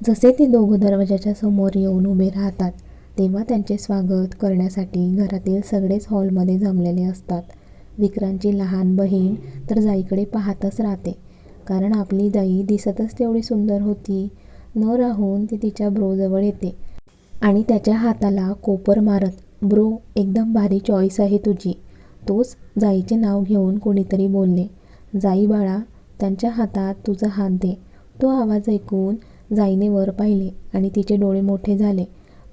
जसे ते दोघं दरवाजाच्या समोर येऊन उभे राहतात तेव्हा त्यांचे स्वागत करण्यासाठी घरातील सगळेच हॉलमध्ये जमलेले असतात. विक्रांतची लहान बहीण तर जाईकडे पाहतच राहते. कारण आपली जाई दिसतच तेवढी सुंदर होती. न राहून ती तिच्या ब्रोजवळ येते आणि त्याच्या हाताला कोपर मारत ब्रो एकदम भारी चॉईस आहे तुझी तोच जाईचे नाव घेऊन कोणीतरी बोलले. जाई बाळा त्यांच्या हातात तुझा हात दे. तो आवाज ऐकून जाईने वर पाहिले आणि तिचे डोळे मोठे झाले.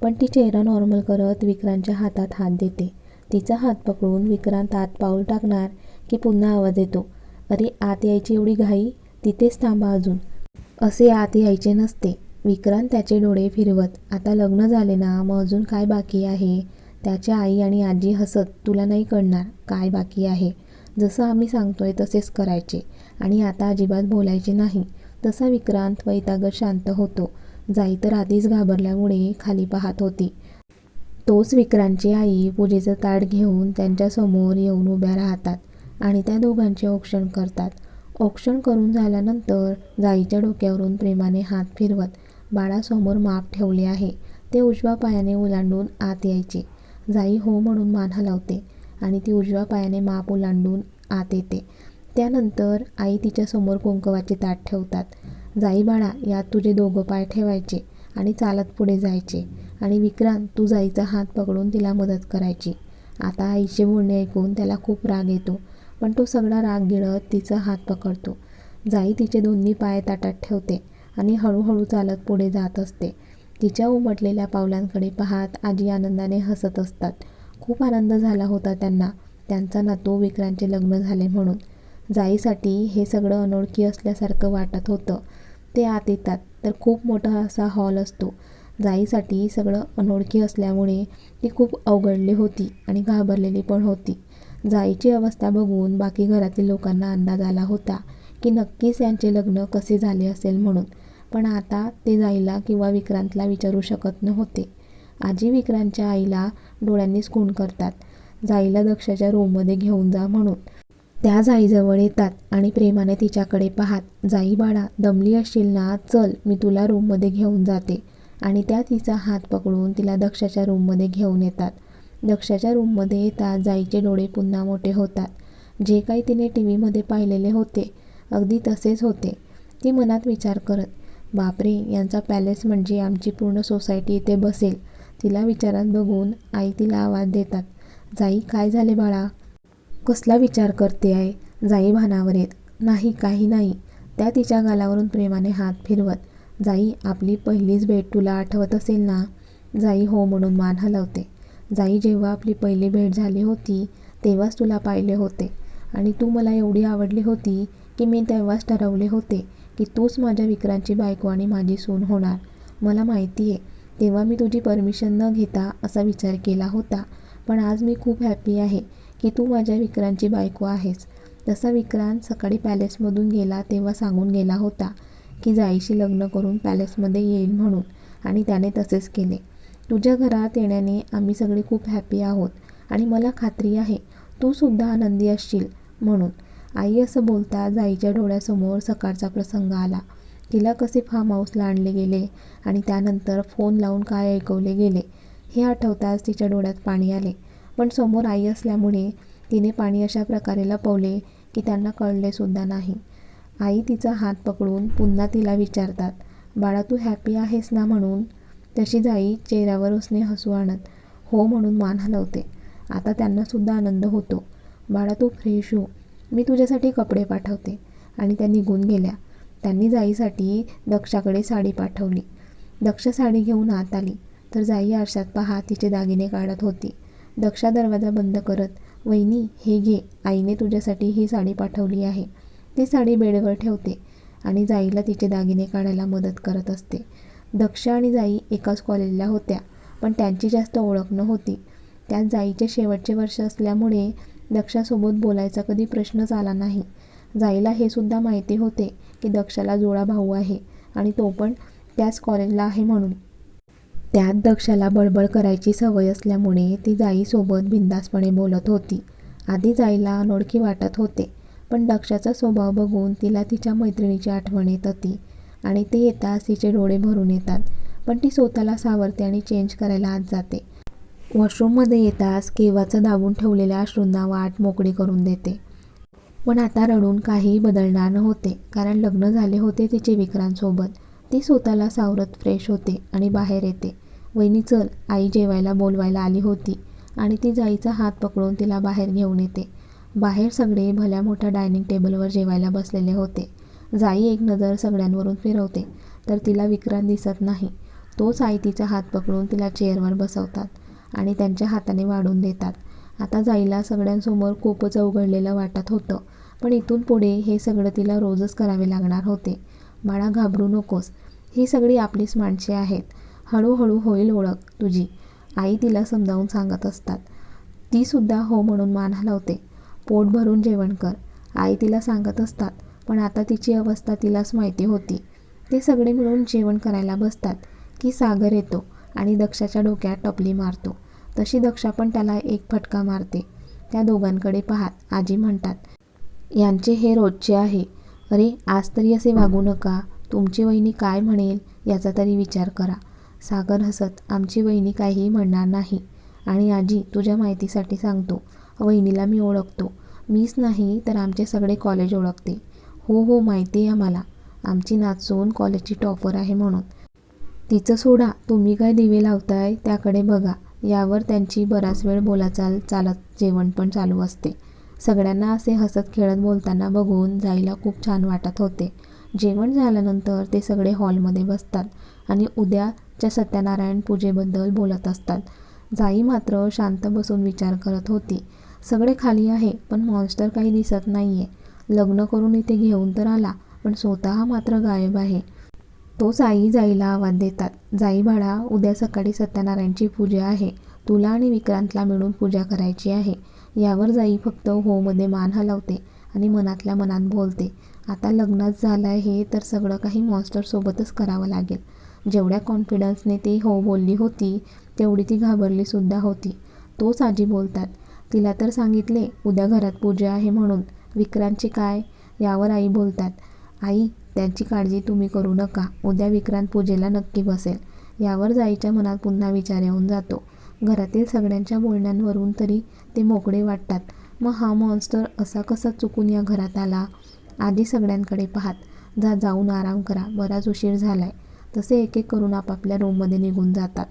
पण ती चेहरा नॉर्मल करत विक्रांतच्या हातात हात देते. तिचा हात पकडून विक्रांत आत पाऊल टाकणार की पुन्हा आवाज येतो. अरे आत यायची एवढी घाई? तिथेच थांबा अजून. असे आत यायचे नसते. विक्रांत त्याचे डोळे फिरवत आता लग्न झाले ना मग अजून काय बाकी आहे? त्याच्या आई आणि आजी हसत तुला नाही कळणार काय बाकी आहे. जसं आम्ही सांगतोय तसेच करायचे. आणि आता अजिबात बोलायचे नाही. तसा विक्रांत वैतागत शांत होतो. जाई तर आधीच घाबरल्यामुळे खाली पाहत होती. तोच विक्रांतची आई पूजेचं ताट घेऊन त्यांच्यासमोर येऊन उभ्या राहतात आणि त्या दोघांचे औक्षण करतात. औक्षण करून झाल्यानंतर जाईच्या डोक्यावरून प्रेमाने हात फिरवत बाळासमोर माप ठेवले आहे. ते उजव्या पायाने ओलांडून आत यायचे. जाई हो म्हणून मान हलवते आणि ती उजव्या पायाने माप ओलांडून आत येते. त्यानंतर आई तिच्यासमोर कुंकवाचे ताट ठेवतात. जाई बाळा यात तुझे दोघं पाय ठेवायचे आणि चालत पुढे जायचे आणि विक्रांत तू जाईचा हात पकडून तिला मदत करायची. आता आईचे बोलणे ऐकून त्याला खूप राग येतो पण तो सगळा राग गिळत तिचा हात पकडतो. जाई तिचे दोन्ही पाय ताटात ठेवते आणि हळूहळू चालत पुढे जात असते. तिच्या उमटलेल्या पावलांकडे पाहत आजी आनंदाने हसत असतात. खूप आनंद झाला होता त्यांना. त्यांचा नातू विक्रांतचे लग्न झाले म्हणून. जाईसाठी हे सगळं अनोळखी असल्यासारखं वाटत होतं. ते आत येतात. तर खूप मोठा असा हॉल असतो. जाईसाठी सगळं अनोळखी असल्यामुळे ती खूप अवघडली होती आणि घाबरलेली पण होती. जाईची अवस्था बघून बाकी घरातील लोकांना अंदाज आला होता की नक्कीच यांचे लग्न कसे झाले असेल म्हणून. पण आता ते जाईला किंवा विक्रांतला विचारू शकत नव्हते. आजी विक्रांतच्या आईला डोळ्यांनीच खून करतात. जाईला दक्षाच्या रूममध्ये घेऊन जा म्हणून. त्या जाईजवळ येतात आणि प्रेमाने तिच्याकडे पाहात जाई बाळा दमली असशील ना चल मी तुला रूममध्ये घेऊन जाते. आणि त्या तिचा हात पकडून तिला दक्षाच्या रूममध्ये घेऊन येतात. दक्षाच्या रूममध्ये येतात जाईचे डोळे पुन्हा मोठे होतात. जे काही तिने टी व्हीमध्ये पाहिलेले होते अगदी तसेच होते. ती मनात विचार करत बापरे यांचा पॅलेस म्हणजे आमची पूर्ण सोसायटी इथे बसेल. तिला विचारात बघून आई तिला आवाज देतात जाई काय झाले बाळा? कसला विचार करते आहे? जाई भानावर येत. नाही काही नाही. त्या तिच्या गालावरून प्रेमाने हात फिरवत. जाई आपली पहिलीच भेट तुला आठवत असेल ना? जाई हो म्हणून मान हलवते. जाई जेव्हा आपली पहिली भेट झाली होती तेव्हाच तुला पाहिले होते. आणि तू मला एवढी आवडली होती की मी तेव्हाच ठरवले होते की तूच माझ्या विक्रांची बायको आणि माझी सून होणार. मला माहिती आहे तेव्हा मी तुझी परमिशन न घेता असा विचार केला होता. पण आज मी खूप हॅपी आहे. की तू माझ्या विक्रांतची बायको आहेस. तसा विक्रांत सकाळी पॅलेसमधून गेला तेव्हा सांगून गेला होता की जाईशी लग्न करून पॅलेसमध्ये येईल म्हणून आणि त्याने तसेच केले. तुझ्या घरात येण्याने आम्ही सगळे खूप हॅपी आहोत आणि मला खात्री आहे तू सुद्धा आनंदी असशील म्हणून आई असं बोलता जाईच्या डोळ्यासमोर सकाळचा प्रसंग आला. तिला कसे फार्म हाऊसला आणले गेले आणि त्यानंतर फोन लावून काय ऐकवले गेले हे आठवताच तिच्या डोळ्यात पाणी आले. पण समोर आई असल्यामुळे तिने पाणी अशा प्रकारे लपवले की त्यांना कळलेसुद्धा नाही. आई तिचा हात पकडून पुन्हा तिला विचारतात बाळा तू हॅपी आहेस ना? म्हणून. तशी जाई चेहऱ्यावर उसने हसू आणत हो म्हणून मान हलवते. आता त्यांनासुद्धा आनंद होतो. बाळा तू फ्रेश हो. मी तुझ्यासाठी कपडे पाठवते. आणि त्या निघून गेल्या. त्यांनी जाईसाठी दक्षाकडे साडी पाठवली. दक्ष साडी घेऊन आत आली. तर जाई आरशात पहा तिचे दागिने काढत होती. दक्षा दरवाजा बंद करत वहिनी हे घे. आईने तुझ्यासाठी ही साडी पाठवली आहे. ती साडी बेडवर ठेवते आणि जाईला तिचे दागिने काढायला मदत करत असते. दक्ष आणि जाई एकाच कॉलेजला होत्या पण त्यांची जास्त ओळख नव्हती. त्यात जाईचे शेवटचे वर्ष असल्यामुळे दक्षासोबत बोलायचा कधी प्रश्नच आला नाही. जाईला हे सुद्धा माहिती होते की दक्षाला जोडा भाऊ आहे आणि तो पण त्याच कॉलेजला आहे म्हणून. त्यात दक्षाला बडबड करायची सवय असल्यामुळे ती जाईसोबत बिंदासपणे बोलत होती. आधी जाईला अनोळखी वाटत होते पण दक्षाचा स्वभाव बघून तिला तिच्या मैत्रिणीची आठवण येत होती आणि ते येताच तिचे डोळे भरून येतात पण ती स्वतःला सावरते आणि चेंज करायला आत जाते. वॉशरूममध्ये येताच केव्हाचं दाबून ठेवलेल्या अश्रूंना वाट मोकळी करून देते. पण आता रडून काहीही बदलणार नव्हते कारण लग्न झाले होते तिचे विक्रांतसोबत ती स्वतःला सावरत फ्रेश होते आणि बाहेर येते. वहिनी चल. आई जेवायला बोलवायला आली होती आणि ती जाईचा हात पकडून तिला बाहेर घेऊन येते. बाहेर सगळे भल्या मोठ्या डायनिंग टेबलवर जेवायला बसलेले होते. जाई एक नजर सगळ्यांवरून फिरवते तर तिला विक्रांत दिसत नाही. तोच आई तिचा हात पकडून तिला चेअरवर बसवतात आणि त्यांच्या हाताने वाढून देतात. आता जाईला सगळ्यांसमोर खूपच अवघडलेलं वाटत होतं पण इथून पुढे हे सगळं तिला रोजच करावे लागणार होते. बाळा घाबरू नकोस. ही सगळी आपलीच माणसे आहेत. हळूहळू होईल ओळख तुझी. आई तिला समजावून सांगत असतात. ती सुद्धा हो म्हणून मान हलवते. पोट भरून जेवण कर. आई तिला सांगत असतात पण आता तिची अवस्था तिलाच माहिती होती. ते सगळे मिळून जेवण करायला बसतात. की सागर येतो आणि दक्षाच्या डोक्यात टपली मारतो. तशी दक्षा पण त्याला एक फटका मारते. त्या दोघांकडे पाहात आजी म्हणतात यांचे हे रोजचे आहे. अरे आज तरी असे वागू नका. तुमची वहिनी काय म्हणेल याचा तरी विचार करा. सागर हसत आमची वहिनी काहीही म्हणणार नाही. आणि आजी तुझ्या माहितीसाठी सांगतो. वहिनीला मी ओळखतो. मीच नाही तर आमचे सगळे कॉलेज ओळखते. हो हो माहिती आहे आम्हाला. आमची नाचून कॉलेजची टॉपर आहे म्हणून. तिचं सोडा. तुम्ही काय दिवे लावताय त्याकडे बघा. यावर त्यांची बराच वेळ बोलाचाल चालत जेवण पण चालू असते. सगळ्यांना असे हसत खेळत बोलताना बघून जाईला खूप छान वाटत होते. जेवण झाल्यानंतर ते सगळे हॉलमध्ये बसतात. आणि उद्याच्या सत्यनारायण पूजेबद्दल बोलत असतात. जाई मात्र शांत बसून विचार करत होती. सगळे खाली आहे पण मॉन्स्टर काही दिसत नाही आहे लग्न करून इथे घेऊन तर आला पण स्वतः मात्र गायब आहे. तोच आई जाईला आवाज देतात. जाई बाळा उद्या सकाळी सत्यनारायणची पूजा आहे. तुला आणि विक्रांतला मिळून पूजा करायची आहे. यावर जाई फक्त होमध्ये मान हलवते आणि मनातल्या मनात बोलते. आता लग्नच झालं आहे तर सगळं काही मॉन्स्टरसोबतच करावं लागेल. जेवढ्या कॉन्फिडन्सने ती हो बोलली होती तेवढी ती घाबरलीसुद्धा होती. तोच आजी बोलतात तिला तर सांगितले उद्या घरात पूजा आहे म्हणून. विक्रांतची काय? यावर आई बोलतात आई त्यांची काळजी तुम्ही करू नका. उद्या विक्रांत पूजेला नक्की बसेल. यावर जाईच्या मनात पुन्हा विचार येऊन जातो. घरातील सगळ्यांच्या बोलण्यांवरून तरी ते मोकळे वाटतात. मग हा मॉन्स्टर असा कसा चुकून या घरात आला? आधी सगळ्यांकडे पाहात जा जाऊन आराम करा. बराच उशीर झालाय. तसे एक एक करून आपापल्या रूममध्ये निघून जातात.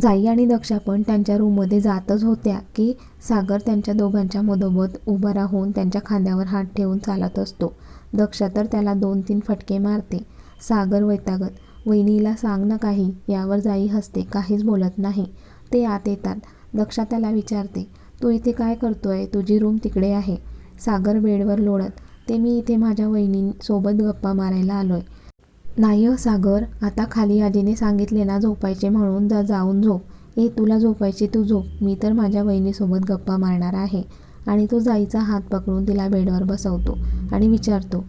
जाई आणि दक्षा पण त्यांच्या रूममध्ये जातच होत्या की सागर त्यांच्या दोघांच्या मधोमध उभा राहून त्यांच्या खांद्यावर हात ठेवून चालत असतो. दक्षा तर त्याला दोन तीन फटके मारते. सागर वैतागत वहिनीला सांग ना काही यावर जाई हसते काहीच बोलत नाही. ते आत येतात. दक्षा त्याला विचारते तू इथे काय करतोय? तुझी रूम तिकडे आहे. सागर बेडवर लोळत ते मी इथे माझ्या वहिनींसोबत गप्पा मारायला आलोय. नाही सागर आता खाली आजीने सांगितले ना झोपायचे म्हणून जा जाऊन झोप. ए तुला झोपायची तू झोप. मी तर माझ्या वहिनीसोबत गप्पा मारणार आहे. आणि तो जाईचा हात पकडून तिला बेडवर बसवतो आणि विचारतो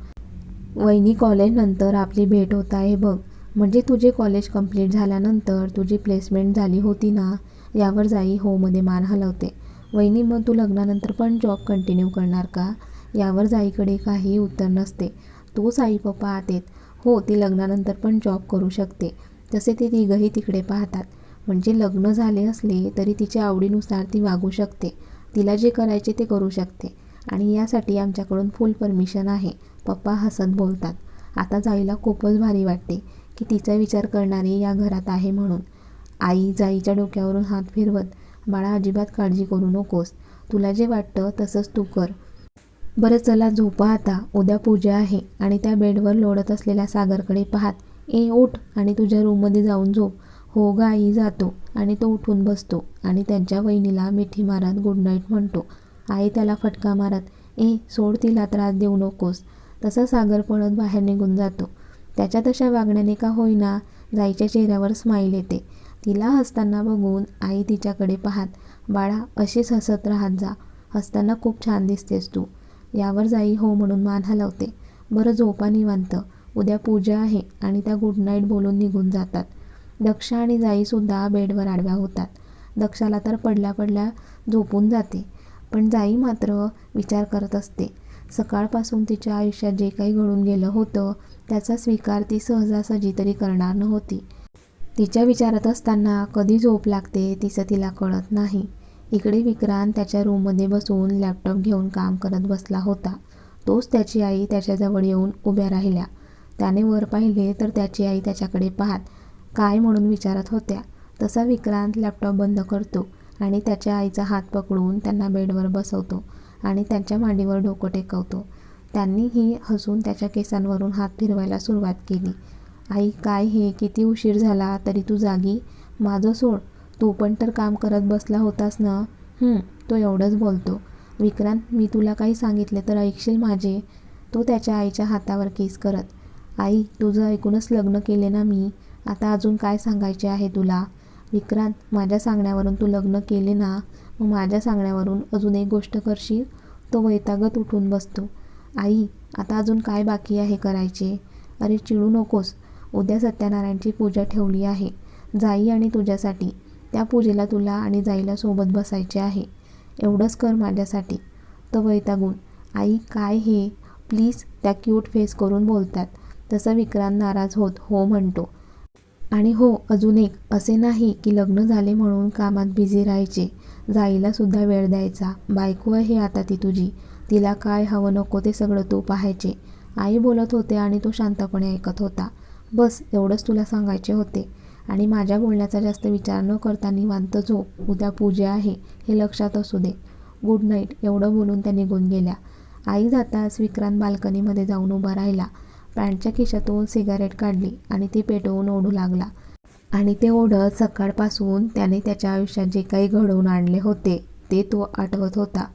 वहिनी कॉलेजनंतर आपली भेट होत आहे बघ. म्हणजे तुझे कॉलेज कंप्लीट झाल्यानंतर तुझी प्लेसमेंट झाली होती ना? यावर जाई होमध्ये मान हलवते. वहिनी मग तू लग्नानंतर पण जॉब कंटिन्यू करणार का? यावर जाईकडे काहीही उत्तर नसते. तोच आई पप्पा आत येत हो ती लग्नानंतर पण जॉब करू शकते. तसे ते तिघंही तिकडे पाहतात. म्हणजे लग्न झाले असले तरी तिच्या आवडीनुसार ती वागू शकते. तिला जे करायचे ते करू शकते. आणि यासाठी आमच्याकडून फुल परमिशन आहे. पप्पा हसत बोलतात. आता जाईला खूपच भारी वाटते की तिचा विचार करणारी या घरात आहे म्हणून. आई जाईच्या डोक्यावरून हात फिरवत बाळा अजिबात काळजी करू नकोस. तुला जे वाटतं तसंच तू कर. बरं चला झोपा आता. उद्या पूजा आहे आणि त्या बेडवर लोळत असलेल्या सागरकडे पाहात ए उठ आणि तुझ्या रूममध्ये जाऊन झोप. हो ग आई जातो. आणि तो उठून बसतो आणि त्यांच्या वहिनीला मिठी मारत गुड नाईट म्हणतो. आई त्याला फटका मारत ए सोड तिला त्रास देऊ नकोस. तसा सागर पळत बाहेर निघून जातो. त्याच्या तशा वागण्याने का होईना जाईच्या चेहऱ्यावर स्माईल येते. तिला हसताना बघून आई तिच्याकडे पाहात बाळा अशीच हसत राहत जा. हसताना खूप छान दिसतेस तू. यावर जाई हो म्हणून मान हलवते. बरं झोपा निवांत. उद्या पूजा आहे आणि त्या गुड नाईट बोलून निघून जातात. दक्षा आणि जाईसुद्धा बेडवर आडव्या होतात. दक्षाला तर पडल्या पडल्या झोपून जाते. पण जाई मात्र विचार करत असते. सकाळपासून तिच्या आयुष्यात जे काही घडून गेलं होतं त्याचा स्वीकार ती सहजासहजी तरी करणार नव्हती. तिच्या विचारात असताना कधी झोप लागते तिचं तिला कळत नाही. इकडे विक्रांत त्याच्या रूममध्ये बसून लॅपटॉप घेऊन काम करत बसला होता. तोच त्याची आई त्याच्याजवळ येऊन उभ्या राहिल्या. त्याने वर पाहिले तर त्याची आई त्याच्याकडे पाहत काय म्हणून विचारत होत्या? तसा विक्रांत लॅपटॉप बंद करतो आणि त्याच्या आईचा हात पकडून त्यांना बेडवर बसवतो आणि त्यांच्या मांडीवर डोकं टेकवतो. त्यांनीही हसून त्याच्या केसांवरून हात फिरवायला सुरुवात केली. आई काय हे? किती उशीर झाला? तरी तू जागी. माझं सोड. तू पण तर काम करत बसला होतास ना? "हं," तो एवढंच बोलतो. विक्रांत मी तुला काही सांगितले तर ऐकशील माझे? तो त्याच्या आईच्या हातावर केस करत. आई तुझं ऐकूनच लग्न केले ना मी? आता अजून काय सांगायचे आहे तुला? विक्रांत माझ्या सांगण्यावरून तू लग्न केले ना? मग माझ्या सांगण्यावरून अजून एक गोष्ट करशील? तो वैतागत उठून बसतो. आई आता अजून काय बाकी आहे करायचे? अरे चिडू नकोस. उद्या सत्यनारायणची पूजा ठेवली आहे. जाई आणि तुझ्यासाठी. त्या पूजेला तुला आणि जाईला सोबत बसायचे आहे. एवढंच कर माझ्यासाठी. तो वैतागून आई काय हे? प्लीज त्या क्यूट फेस करून बोलतात. तसं विक्रांत नाराज होत हो म्हणतो. आणि हो अजून एक असे नाही की लग्न झाले म्हणून कामात बिझी राहायचे. जाईला सुद्धा वेळ द्यायचा. बायको आहे आता ती तुझी. तिला काय हवं नको ते सगळं तू पाहायचे. आई बोलत होते आणि तो शांतपणे ऐकत होता. बस एवढंच तुला सांगायचे होते. आणि माझ्या बोलण्याचा जास्त विचार न करता निवांत झोप उद्या पूजा आहे हे लक्षात असू दे. गुड नाईट एवढं बोलून त्या निघून गेल्या. आई जाताच विक्रांत बाल्कनीमध्ये जाऊन उभा राहिला. पॅन्टच्या खिशातून सिगारेट काढली आणि ती पेटवून ओढू लागला. आणि ते ओढत सकाळपासून त्याने त्याच्या आयुष्यात जे काही घडवून आणले होते ते तो आठवत होता.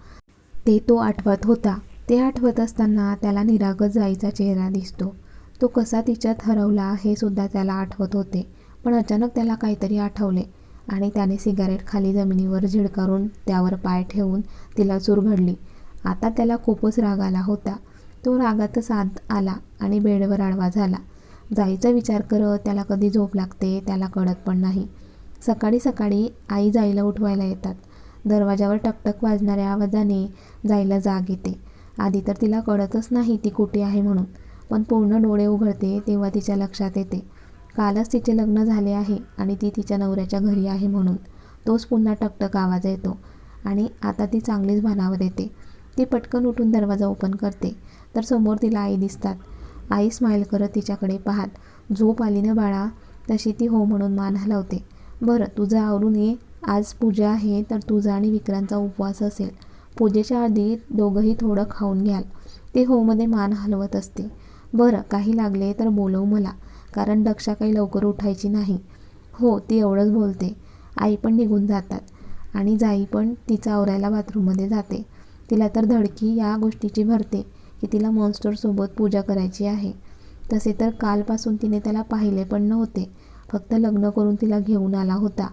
ते तो आठवत होता. ते आठवत असताना त्याला निरागस जाईचा चेहरा दिसतो. तो कसा तिच्यात हरवला हे सुद्धा त्याला आठवत होते. पण अचानक त्याला काहीतरी आठवले आणि त्याने सिगारेट खाली जमिनीवर झिडकारून त्यावर पाय ठेवून तिला चुरघडली. आता त्याला खूपच राग आला होता. तो रागातच आत आला आणि बेडवर आडवा झाला. जाईचा विचार करत त्याला कधी झोप लागते त्याला कळत पण नाही. सकाळी सकाळी आई जाईला उठवायला येतात. दरवाजावर टकटक वाजणाऱ्या आवाजाने जायला जाग येते. आधी तर तिला कळतच नाही ती कुठे आहे म्हणून. पण पूर्ण डोळे उघडते तेव्हा तिच्या लक्षात येते. कालच तिचे लग्न झाले आहे आणि ती तिच्या नवऱ्याच्या घरी आहे म्हणून. तोच पुन्हा टकटक आवाज येतो आणि आता ती चांगलीच भानावर येते. ती पटकन उठून दरवाजा ओपन करते. तर समोर तिला आई दिसतात. आई स्माईल करत तिच्याकडे पाहत झोप आली ना बाळा? तशी ती हो म्हणून मान हलवते. बरं तुझं आवरून ये. आज पूजा आहे तर तुझा आणि विक्रांतचा उपवास असेल. पूजेच्या आधी दोघंही थोडं खाऊन घ्याल. ते होमध्ये मान हलवत असते. बरं काही लागले तर बोलव मला. कारण दक्षा काही लवकर उठायची नाही. हो ती एवढंच बोलते. आई पण निघून जातात आणि जाई पण तिचा आवरायला बाथरूममध्ये जाते. तिला तर धडकी या गोष्टीची भरते की तिला मॉन्स्टरसोबत पूजा करायची आहे. तसे तर कालपासून तिने त्याला पाहिले पण नव्हते. फक्त लग्न करून तिला घेऊन आला होता.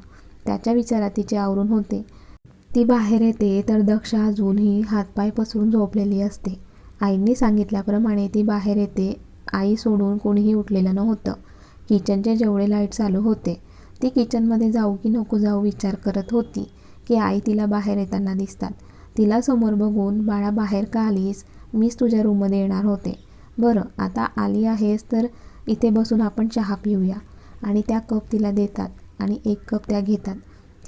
त्याच्या विचारात तिचे आवरून होते. ती बाहेर येते तर दक्ष अजूनही हातपाय पसरून झोपलेली असते. आईंनी सांगितल्याप्रमाणे ती बाहेर येते आई सोडून कोणीही उठलेलं नव्हतं. किचनचे जेवढे लाइट चालू होते ती किचनमध्ये जाऊ की नको जाऊ विचार करत होती की आई तिला बाहेर येताना दिसतात. तिला समोर बघून बाळा बाहेर का आलीस? मीच तुझ्या रूममध्ये येणार होते. बरं आता आली आहेस तर इथे बसून आपण चहा पिऊया. आणि त्या कप तिला देतात आणि एक कप त्या घेतात.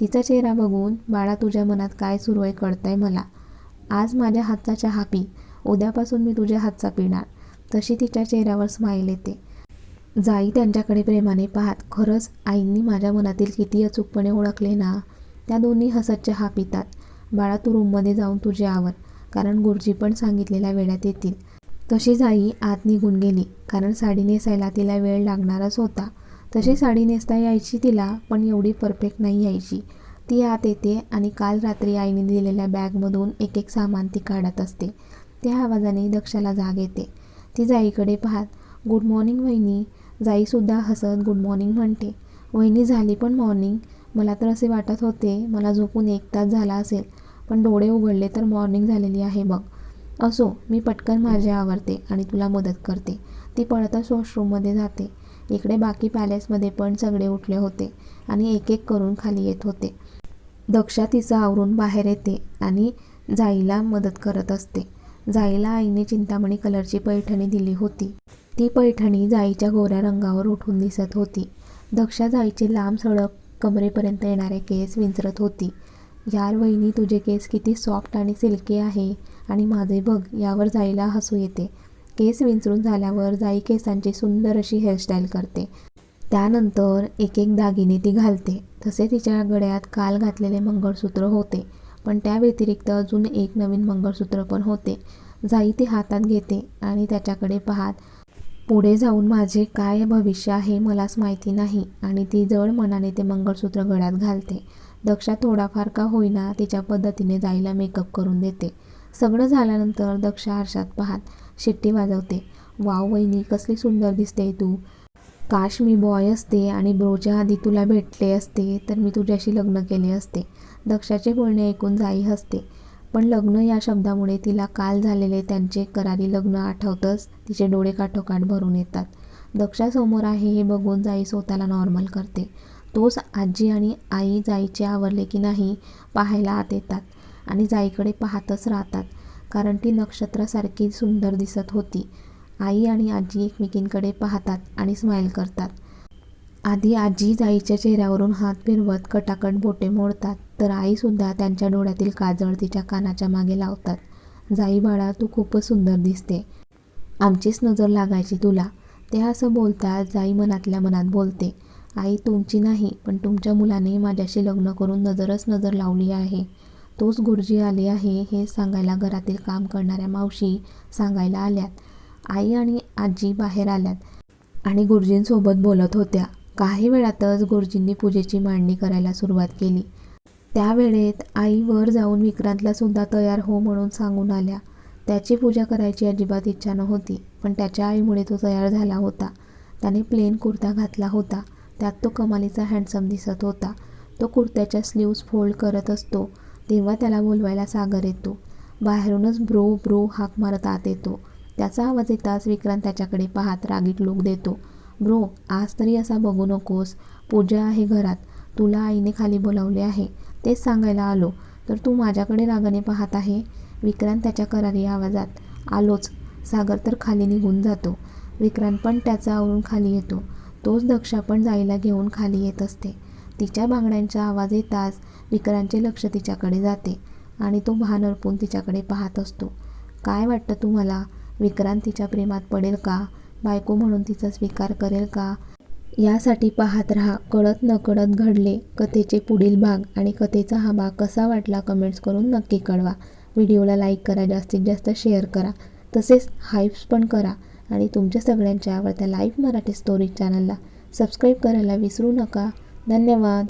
तिचा चेहरा बघून बाळा तुझ्या मनात काय सुरू आहे कळतंय मला. आज माझ्या हातचा चहा पी. उद्यापासून मी तुझ्या हातचा पिणार. तशी तिच्या चेहऱ्यावर स्माईल येते. जाई त्यांच्याकडे प्रेमाने पाहत खरंच आईंनी माझ्या मनातील किती अचूकपणे ओळखले ना त्या दोन्ही हसत चहा पितात. बाळा तू रूममध्ये जाऊन तुझे आवर कारण गुरुजी पण सांगितलेल्या वेळात येतील तशी जाई आत निघून गेली. कारण साडी नेसायला तिला वेळ लागणारच होता. तशी साडी नेसता यायची तिला पण एवढी परफेक्ट नाही यायची. ती आत येते आणि काल रात्री आईने दिलेल्या बॅगमधून एक एक सामान ती काढत असते. त्या आवाजाने दक्षाला जाग येते. ती जाईकडे पाहत गुड मॉर्निंग वहिनी. जाईसुद्धा हसत गुड मॉर्निंग म्हणते. वहिनी झाली पण मॉर्निंग मला तर असे वाटत होते मला झोपून एक तास झाला असेल पण डोळे उघडले तर मॉर्निंग झालेली आहे बघ. असो मी पटकन माझे आवरते आणि तुला मदत करते. ती पळतच वॉशरूममध्ये जाते. इकडे बाकी पॅलेसमध्ये पण सगळे उठले होते आणि एक एक करून खाली येत होते. दक्षा तिचं आवरून बाहेर येते आणि जाईला मदत करत असते. जाईला आईने चिंतामणी कलरची पैठणी दिली होती. ती पैठणी जाईच्या गोऱ्या रंगावर उठून दिसत होती. दक्षा जाईचे लांब सडक कमरेपर्यंत येणारे केस विंचरत होती. यार वहिनी तुझे केस किती सॉफ्ट आणि सिल्की आहे आणि माझे बघ यावर जाईला हसू येते. केस विंचरून झाल्यावर जाई केसांची सुंदर अशी हेअरस्टाईल करते. त्यानंतर एक एक दागिने ती घालते. तसे तिच्या गळ्यात काल घातलेले मंगळसूत्र होते. पण त्या व्यतिरिक्त अजून एक नवीन मंगळसूत्र पण होते. जाई ते हातात घेते आणि त्याच्याकडे पाहात पुढे जाऊन माझे काय भविष्य आहे मलाच माहिती नाही. आणि ती जड मनाने ते मंगळसूत्र गळ्यात घालते. दक्षा थोडाफार का होईना तिच्या पद्धतीने जाईला मेकअप करून देते. सगळं झाल्यानंतर दक्षा आरशात पाहात शिट्टी वाजवते. वाव वहिनी कसली सुंदर दिसते तू. काश मी बॉय असते आणि ब्रोच्या आधी तुला भेटले असते तर मी तुझ्याशी लग्न केले असते. दक्षाचे बोलणे ऐकून जाई हसते. पण लग्न या शब्दामुळे तिला काल झालेले त्यांचे करारी लग्न आठवतच तिचे डोळे काठोकाठ भरून येतात. दक्षासमोर आहे हे बघून जाई स्वतःला नॉर्मल करते. तोच आजी आणि आई जाईचे आवरले की नाही पाहायला आत येतात आणि जाईकडे पाहतच राहतात कारण ती नक्षत्रासारखी सुंदर दिसत होती. आई आणि आजी एकमेकींकडे पाहतात आणि स्माईल करतात. आधी आजी जाईच्या चेहऱ्यावरून हात फिरवत कटाकट बोटे मोडतात तर आईसुद्धा त्यांच्या डोळ्यातील काजळ तिच्या कानाच्या मागे लावतात. जाई बाळा तू खूपच सुंदर दिसते. आमचीच नजर लागायची तुला. ते असं बोलतात जाई मनातल्या मनात बोलते. आई तुमची नाही पण तुमच्या मुलाने माझ्याशी लग्न करून नजरच नजर लावली आहे. तोच गुरुजी आले आहे हे सांगायला घरातील काम करणाऱ्या मावशी सांगायला आल्यात. आई आणि आजी बाहेर आल्यात आणि गुरुजींसोबत बोलत होत्या. काही वेळातच गुरुजींनी पूजेची मांडणी करायला सुरुवात केली. त्यावेळेत आई वर जाऊन विक्रांतला सुद्धा तयार हो म्हणून सांगून आल्या. त्याची पूजा करायची अजिबात इच्छा नव्हती पण त्याच्या आईमुळे तो तयार झाला होता. त्याने प्लेन कुर्ता घातला होता. त्यात तो कमालीचा हँडसम दिसत होता. तो कुर्त्याच्या स्लीव्ज फोल्ड करत असतो. तेव्हा त्याला बोलवायला सागर येतो. बाहेरूनच ब्रो ब्रो हाक मारत आत येतो. त्याचा आवाज येताच विक्रांत त्याच्याकडे पाहत रागीट लोक देतो ब्रो आज तरी असा बघू नकोस. पूजा आहे घरात. तुला आईने खाली बोलावले आहे. तेच सांगायला आलो. तर तू माझ्याकडे रागाने पाहत आहे? विक्रांत त्याच्या करारी आवाजात आलोच. सागर तर खाली निघून जातो. विक्रांत पण त्याचा आवरून खाली येतो. तोच दक्षा पण जाईला घेऊन खाली येत असते. तिच्या बांगड्यांचा आवाज येताच विक्रांतचे लक्ष तिच्याकडे जाते आणि तो भान अर्पून तिच्याकडे पाहत असतो. काय वाटतं तुम्हाला? विक्रांत तिच्या प्रेमात पडेल का? बायको म्हणून तिचा स्वीकार करेल का? यासाठी पाहत रहा कळत नकळत घडले कथेचे पुढील भाग आणि कथेचा हा भाग कसा वाटला कमेंट्स करून नक्की कळवा. व्हिडिओला लाईक करा जास्तीत जास्त शेअर करा. तसेच हाईप्स पण करा आणि तुमच्या सगळ्यांच्या आवडत्या लाईव्ह मराठी स्टोरी चॅनलला सबस्क्राईब करायला विसरू नका. धन्यवाद.